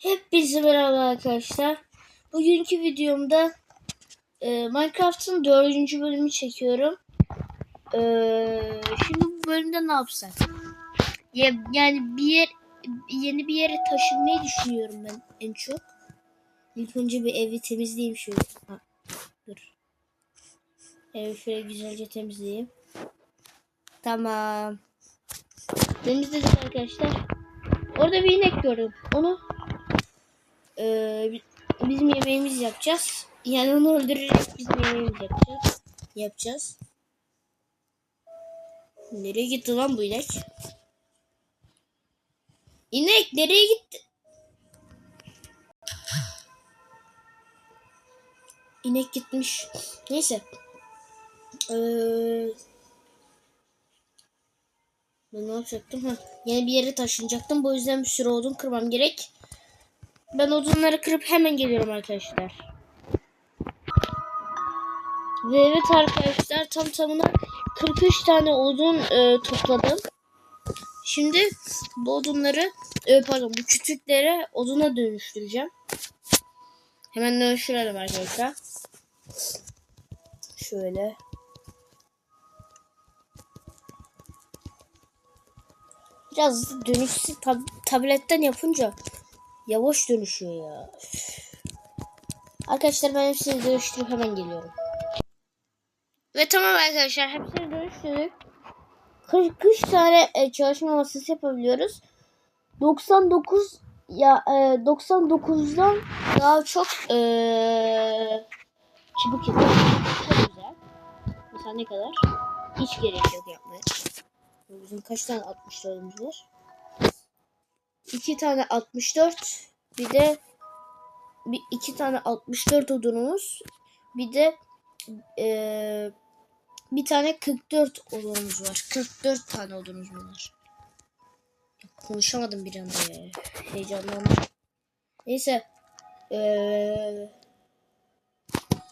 Hepinize merhaba arkadaşlar. Bugünkü videomda e, Minecraft'ın dördüncü bölümü çekiyorum. E, şimdi bu bölümde ne yapsak? Ya, yani bir yer yeni bir yere taşınmayı düşünüyorum ben en çok. İlk önce bir evi temizleyeyim şöyle. Ha, dur. Evi şöyle güzelce temizleyeyim. Tamam. Temizledik arkadaşlar. Orada bir inek gördüm. Onu ee, bi- bizim yemeğimiz yapacağız. Yani onu öldürerek bizim yemeğimiz yapacağız. Yapacağız. Nereye gitti lan bu inek? İnek nereye gitti? İnek gitmiş. Neyse. Ee, ben ne yapacaktım? Ha, yeni bir yere taşınacaktım. Bu yüzden bir sürü odun kırmam gerek. Ben odunları kırıp hemen geliyorum arkadaşlar. Ve evet arkadaşlar tam tamına 43 tane odun e, topladım. Şimdi bu odunları e, pardon bu kütükleri oduna dönüştüreceğim. Hemen dönüştürelim arkadaşlar. Şöyle. Biraz dönüşsün tab- tabletten yapınca yavaş dönüşüyor ya. Arkadaşlar ben hepsini dönüştürüp hemen geliyorum. Ve tamam arkadaşlar hepsini dönüştürdük. 43 tane e, çalışma masası yapabiliyoruz. 99 ya e, 99'dan daha çok e, çubuk yapıyoruz. Çok güzel. Mesela ne kadar? Hiç gerek yok yapmaya. Bizim kaç tane 64'ümüz var? 2 tane 64 bir de bir iki tane 64 odunumuz bir de eee, bir tane 44 odunumuz var. 44 tane odunumuz var. Konuşamadım bir anda ya. Heyecanlandım. Neyse. Eee,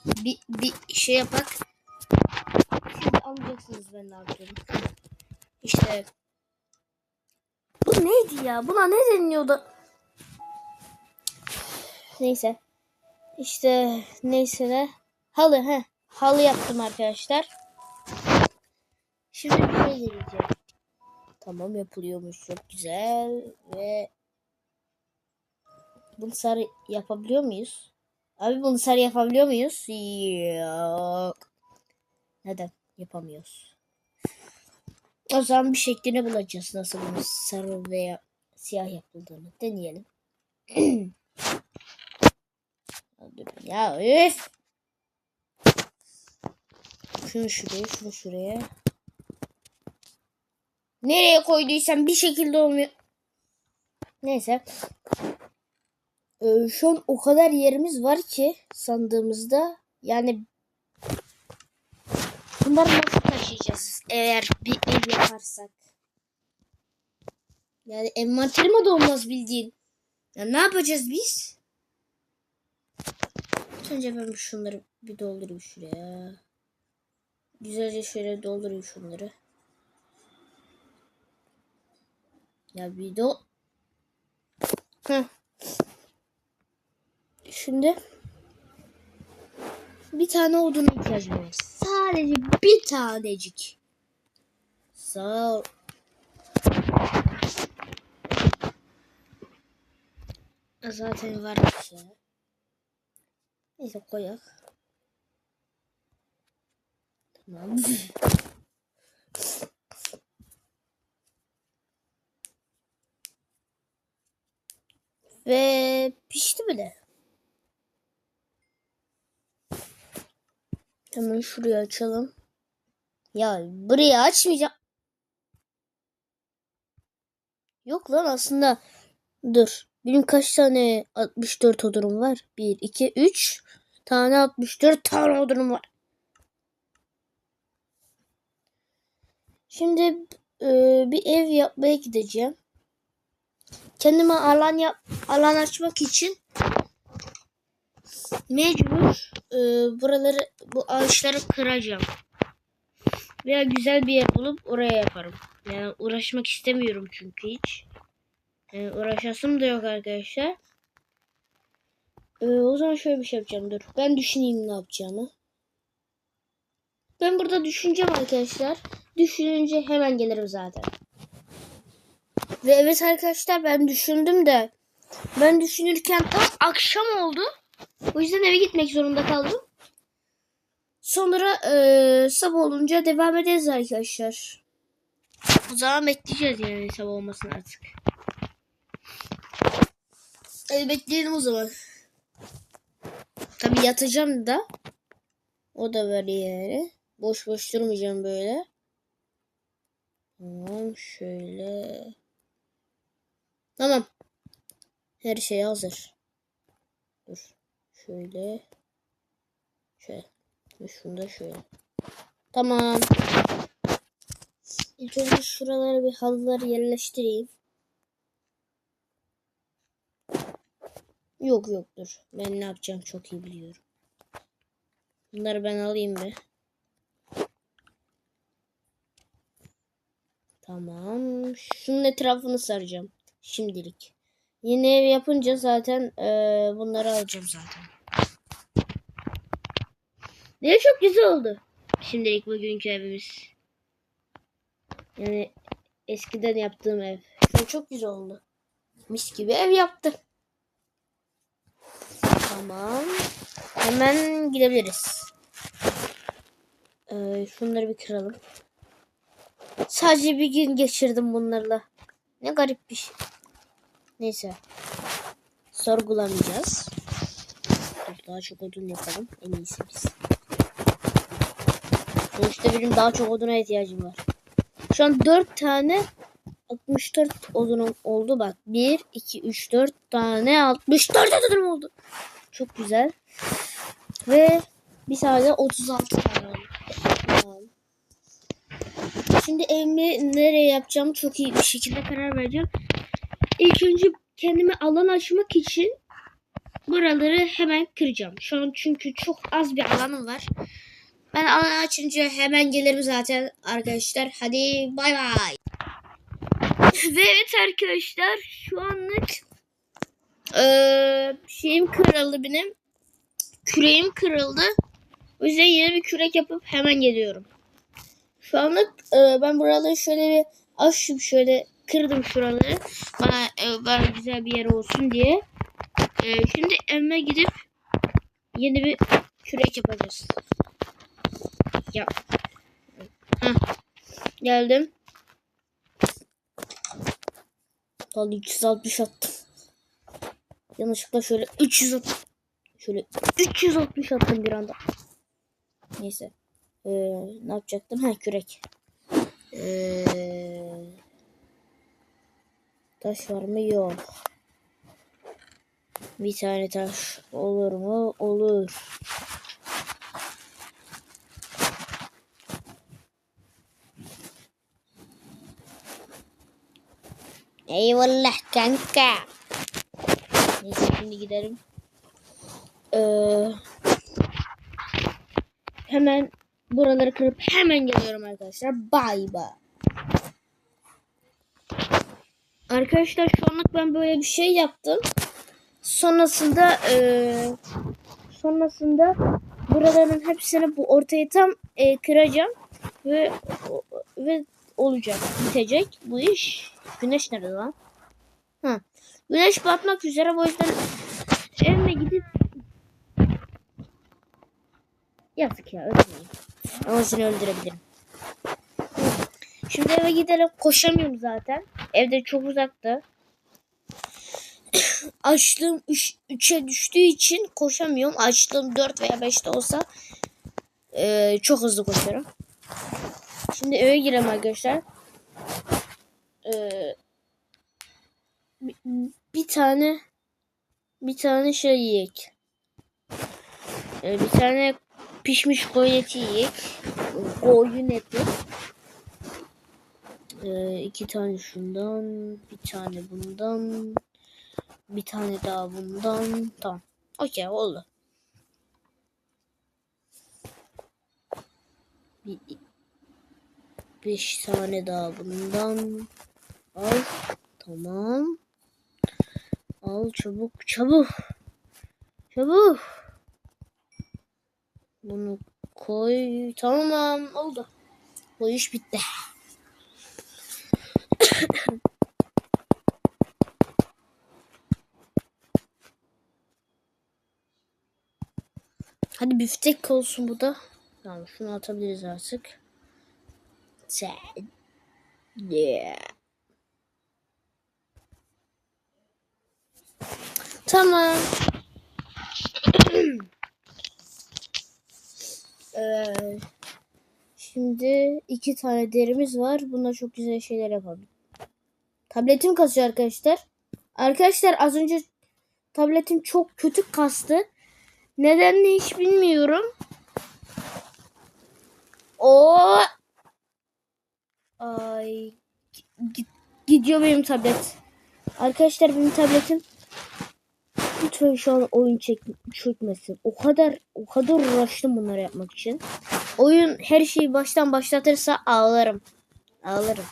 bir, bir şey yapak. Şimdi anlayacaksınız ben ne yapıyorum. İşte neydi ya? Buna ne deniliyordu? Neyse. İşte neyse de halı he. Halı yaptım arkadaşlar. Şimdi bir şey deneyeceğim. Tamam yapılıyormuş çok güzel ve bunu sarı yapabiliyor muyuz? Abi bunu sarı yapabiliyor muyuz? Yok. Neden yapamıyoruz? O zaman bir şeklini bulacağız nasıl bunu sarı veya siyah yapıldığını deneyelim. Ya üf. Şunu şuraya, şunu şuraya. Nereye koyduysam bir şekilde olmuyor. Neyse. Ee, şu an o kadar yerimiz var ki sandığımızda. Yani bunları nasıl taşıyacağız eğer bir ev yaparsak? Yani envanterime de olmaz bildiğin. Ya ne yapacağız biz? Önce ben şunları bir doldurayım şuraya. Güzelce şöyle doldurayım şunları. Ya bir do... Heh. Şimdi bir tane oduna ihtiyacım var. Sadece bir tanecik. Sağ ol. Zaten var bir şey. Neyse koyak. Tamam. Ve pişti bile. Hemen şurayı açalım. Ya burayı açmayacağım. Yok lan aslında. Dur. Benim kaç tane 64 odunum var? 1, 2, 3 tane 64 tane odunum var. Şimdi e, bir ev yapmaya gideceğim. Kendime alan yap alan açmak için mecbur e, buraları bu ağaçları kıracağım. Veya güzel bir yer bulup oraya yaparım. Yani uğraşmak istemiyorum çünkü hiç. Yani uğraşasım da yok arkadaşlar. Ee, o zaman şöyle bir şey yapacağım dur. Ben düşüneyim ne yapacağımı. Ben burada düşüneceğim arkadaşlar. Düşününce hemen gelirim zaten. Ve evet arkadaşlar ben düşündüm de ben düşünürken tam akşam oldu. O yüzden eve gitmek zorunda kaldım. Sonra eee sabah olunca devam ederiz arkadaşlar. O zaman bekleyeceğiz yani sabah olmasın artık. Hadi bekleyelim o zaman. Tabii yatacağım da. O da var yani. Boş boş durmayacağım böyle. Tamam şöyle. Tamam. Her şey hazır. Dur. Şöyle. Şöyle. Ve şunu da şöyle. Tamam. İlk önce şuralara bir halıları yerleştireyim. Yok yok dur. Ben ne yapacağım çok iyi biliyorum. Bunları ben alayım bir. Tamam. Şunun etrafını saracağım. Şimdilik. Yeni ev yapınca zaten eee, bunları alacağım zaten. Ne çok güzel oldu. Şimdilik bugünkü evimiz. Yani eskiden yaptığım ev. Şu çok güzel oldu. Mis gibi ev yaptım. Tamam. Hemen gidebiliriz. Ee, şunları bir kıralım. Sadece bir gün geçirdim bunlarla. Ne garip bir şey. Neyse. Sorgulamayacağız. Daha çok odun yapalım. En iyisi biz. Sonuçta benim daha çok oduna ihtiyacım var. Şu an 4 tane 64 odunum oldu bak. 1, 2, 3, 4 tane 64 odunum oldu. Çok güzel. Ve bir tane 36 tane oldu. Şimdi evimi nereye yapacağımı çok iyi bir şekilde karar vereceğim. İlk önce kendime alan açmak için buraları hemen kıracağım. Şu an çünkü çok az bir alanım var. Ben alan açınca hemen gelirim zaten arkadaşlar. Hadi bay bay. Ve evet arkadaşlar şu anlık eee, şeyim kırıldı benim. Küreğim kırıldı. O yüzden yeni bir kürek yapıp hemen geliyorum. Şu anlık eee, ben buraları şöyle bir açtım şöyle kırdım şuraları. Bana, eee, bana güzel bir yer olsun diye. Eee, şimdi evime gidip yeni bir kürek yapacağız. Ya. Heh. Geldim. Vallahi 360 attım. Yanlışlıkla şöyle 300 at- şöyle 360 attım bir anda. Neyse. Ee, ne yapacaktım? Ha kürek. Ee, taş var mı? Yok. Bir tane taş olur mu? Olur. Eyvallah kanka. Neyse şimdi gidelim. Ee, hemen buraları kırıp hemen geliyorum arkadaşlar. Bay bay. Arkadaşlar şu anlık ben böyle bir şey yaptım. Sonrasında ee, sonrasında buraların hepsini bu ortaya tam ee, kıracağım ve ve olacak bitecek bu iş. Güneş nerede lan? Ha. Güneş batmak üzere bu yüzden evime gidip Yazık ya öldüreyim. Ama seni öldürebilirim. Şimdi eve gidelim. Koşamıyorum zaten. Evde çok uzakta. Açlığım 3'e düştüğü için koşamıyorum. Açlığım 4 veya 5'te olsa eee, çok hızlı koşarım. Şimdi eve girelim arkadaşlar. Bir, bir tane bir tane şey yiyek. Ee, bir tane pişmiş koyun eti yiyek. Koyun eti. Ee, iki tane şundan, bir tane bundan, bir tane daha bundan. Tamam. Okey oldu. Bir, beş tane daha bundan. Al. Tamam. Al çabuk çabuk. Çabuk. Bunu koy. Tamam oldu. Bu iş bitti. Hadi büftek olsun bu da. Tamam şunu atabiliriz artık. Sen. Yeah. Tamam. Ee, şimdi iki tane derimiz var. Buna çok güzel şeyler yapalım. Tabletim kasıyor arkadaşlar. Arkadaşlar az önce tabletim çok kötü kastı. Nedenini hiç bilmiyorum. O Ay gidiyor benim tablet. Arkadaşlar benim tabletim lütfen şu an oyun çek çökmesin. O kadar o kadar uğraştım bunları yapmak için. Oyun her şeyi baştan başlatırsa ağlarım. Ağlarım.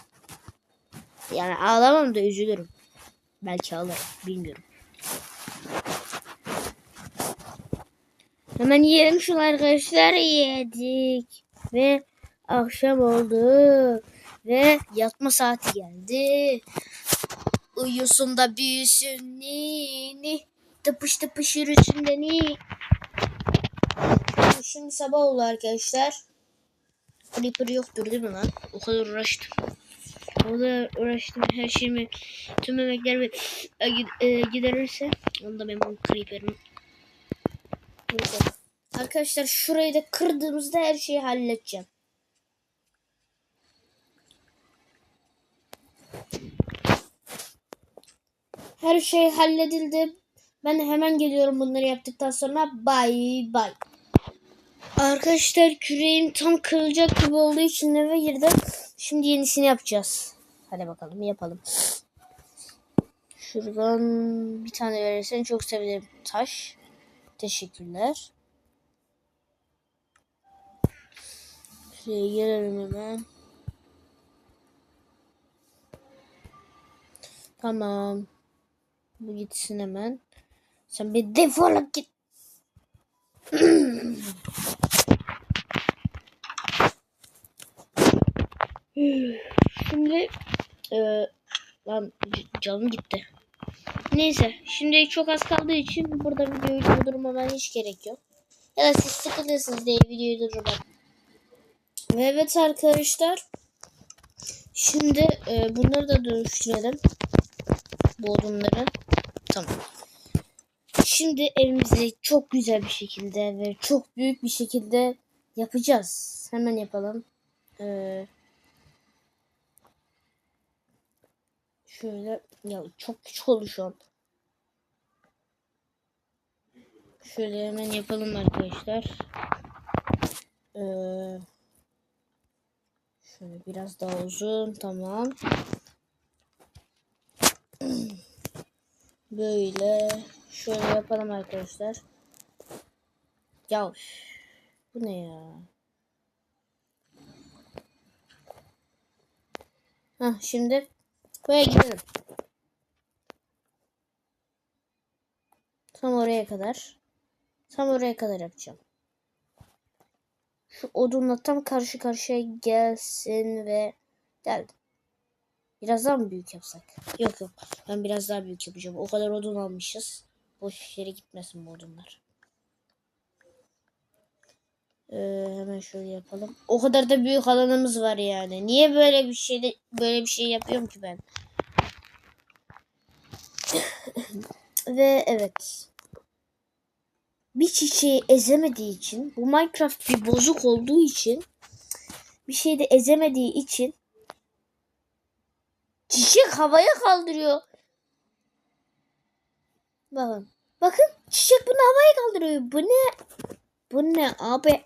Yani ağlamam da üzülürüm. Belki ağlarım. Bilmiyorum. Hemen yiyelim şunu arkadaşlar. Yedik. Ve akşam oldu. Ve yatma saati geldi. Uyusun da büyüsün nini. Tıpış tıpış yürüsün de ni. Şimdi sabah oldu arkadaşlar. Creeper yoktur değil mi lan? O kadar uğraştım. O kadar uğraştım her şeyimi tüm emeklerimi e, gid- e, giderirse onda ben bu Creeper'ın Neyse. Arkadaşlar şurayı da kırdığımızda her şeyi halledeceğim. Her şey halledildi. Ben hemen geliyorum bunları yaptıktan sonra. Bay bay. Arkadaşlar küreğim tam kırılacak gibi olduğu için eve girdim. Şimdi yenisini yapacağız. Hadi bakalım yapalım. Şuradan bir tane verirsen çok sevinirim. Taş. Teşekkürler. Şuraya gelelim hemen. Tamam. Bu gitsin hemen. Sen bir defolup git. Şimdi e, lan canım gitti. Neyse şimdi çok az kaldığı için burada videoyu durdurmama hiç gerek yok. Ya da siz sıkılırsınız diye videoyu durdurmam. Ve evet arkadaşlar. Şimdi e, bunları da dönüştürelim. Bu Tamam. Şimdi evimizi çok güzel bir şekilde ve çok büyük bir şekilde yapacağız. Hemen yapalım. Ee, şöyle ya çok küçük oldu şu an. Şöyle hemen yapalım arkadaşlar. Ee, şöyle biraz daha uzun. Tamam. Böyle. Şöyle yapalım arkadaşlar. Ya bu ne ya? Hah şimdi buraya gidelim. Tam oraya kadar. Tam oraya kadar yapacağım. Şu odunla tam karşı karşıya gelsin ve geldi. Biraz daha mı büyük yapsak? Yok yok. Ben biraz daha büyük yapacağım. O kadar odun almışız. Boş yere gitmesin bu odunlar. Ee, hemen şöyle yapalım. O kadar da büyük alanımız var yani. Niye böyle bir şey böyle bir şey yapıyorum ki ben? Ve evet. Bir çiçeği ezemediği için, bu Minecraft bir bozuk olduğu için, bir şeyi de ezemediği için çiçek havaya kaldırıyor. Bakın. Bakın çiçek bunu havaya kaldırıyor. Bu ne? Bu ne abi?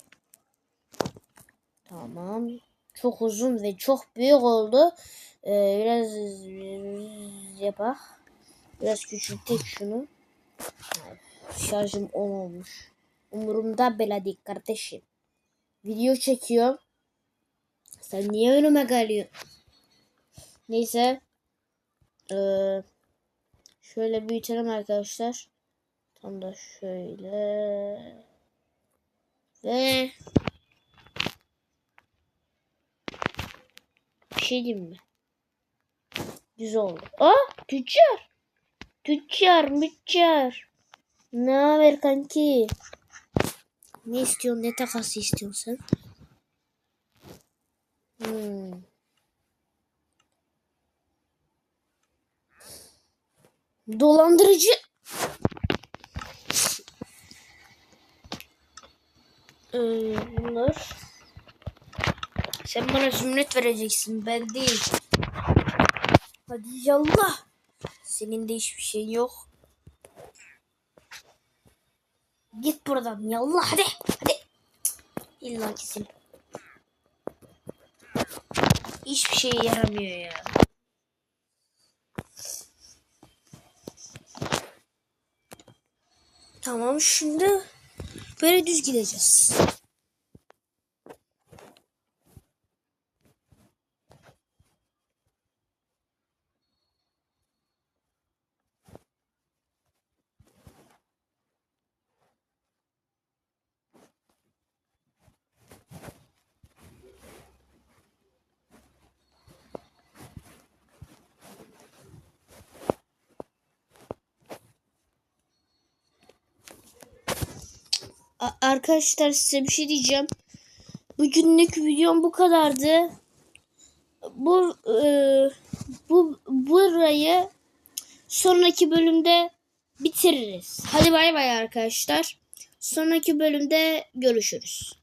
Tamam. Çok uzun ve çok büyük oldu. Ee, biraz yapak. Biraz küçültek şunu. Şarjım 10 olmuş. Umurumda bile değil kardeşim. Video çekiyorum. Sen niye önüme geliyorsun? Neyse. Ee, şöyle büyütelim arkadaşlar. Tam da şöyle. Ve bir şey diyeyim mi? Güzel oldu. Aa tüccar. Tüccar müccar. Ne haber kanki? Ne istiyorsun? Ne takası istiyorsun sen? Hmm. Dolandırıcı. Ee, bunlar. Sen bana zümrüt vereceksin. Ben değil. Hadi yallah. Senin de hiçbir şeyin yok. Git buradan yallah hadi. Hadi. İlla kesin. Hiçbir şeye yaramıyor ya. Tamam şimdi böyle düz gideceğiz. Arkadaşlar size bir şey diyeceğim. Bugünlük videom bu kadardı. Bu e, bu burayı sonraki bölümde bitiririz. Hadi bay bay arkadaşlar. Sonraki bölümde görüşürüz.